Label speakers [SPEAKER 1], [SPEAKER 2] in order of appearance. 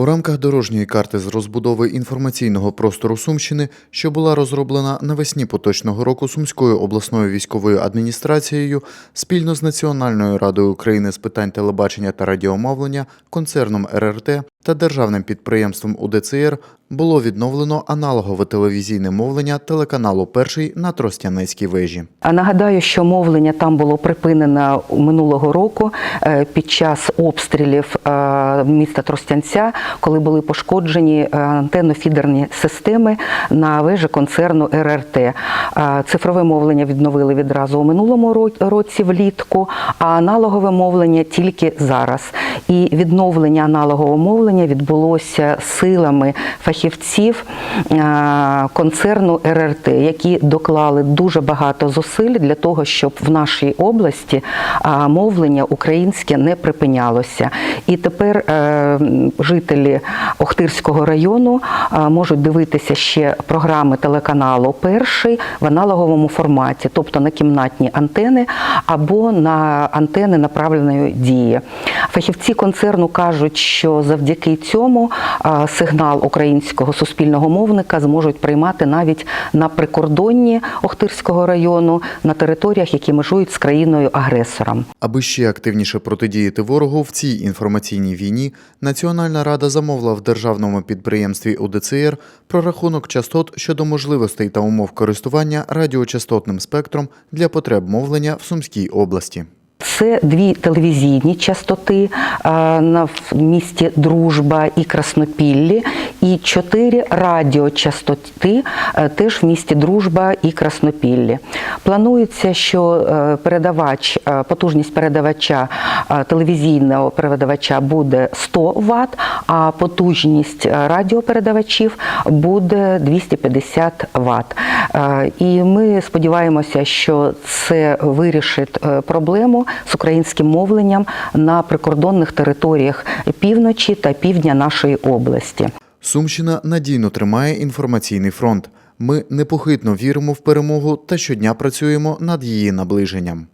[SPEAKER 1] У рамках дорожньої карти з розбудови інформаційного простору Сумщини, що була розроблена навесні поточного року Сумською обласною військовою адміністрацією, спільно з Національною радою України з питань телебачення та радіомовлення, концерном РРТ та державним підприємством УДЦР було відновлено аналогове телевізійне мовлення телеканалу Перший на Тростянецькій вежі.
[SPEAKER 2] А нагадаю, що мовлення там було припинено минулого року е, під час обстрілів е, міста Тростянця, коли були пошкоджені е, антенно-фідерні системи на вежі концерну РРТ. Цифрове мовлення відновили відразу у минулому ро- році влітку, а аналогове мовлення тільки зараз. І відновлення аналогового мовлення відбулося силами фахівців е, концерну РРТ, які доклали дуже багато зусиль для того, щоб в нашій області мовлення українське не припинялося. І тепер е, жителі Охтирського району можуть дивитися ще програми телеканалу Перший в аналоговому форматі, тобто на кімнатні антени або на антени направленої дії. Фахівці концерну кажуть, що завдяки цьому сигнал українського суспільного мовника зможуть приймати навіть на прикордонні Охтирського району на територіях, які межують з країною-агресором.
[SPEAKER 1] Аби ще активніше протидіяти ворогу в цій інформаційній війні, Національна рада замовила в державному підприємстві УДЦР прорахунок частот щодо можливостей та умов користування радіочастотним спектром для потреб мовлення в Сумській області.
[SPEAKER 2] Це дві телевізійні частоти на в місті Дружба і Краснопіллі, і чотири радіочастоти е, теж в місті Дружба і Краснопіллі. Планується, що е, передавач, е, потужність передавача е, телевізійного передавача буде 100 Вт, а потужність е, радіопередавачів буде 250 Вт. Е, І ми сподіваємося, що це вирішить е, проблему з українським мовленням на прикордонних територіях півночі та півдня нашої області.
[SPEAKER 1] Сумщина надійно тримає інформаційний фронт. Ми непохитно віримо в перемогу та щодня працюємо над її наближенням.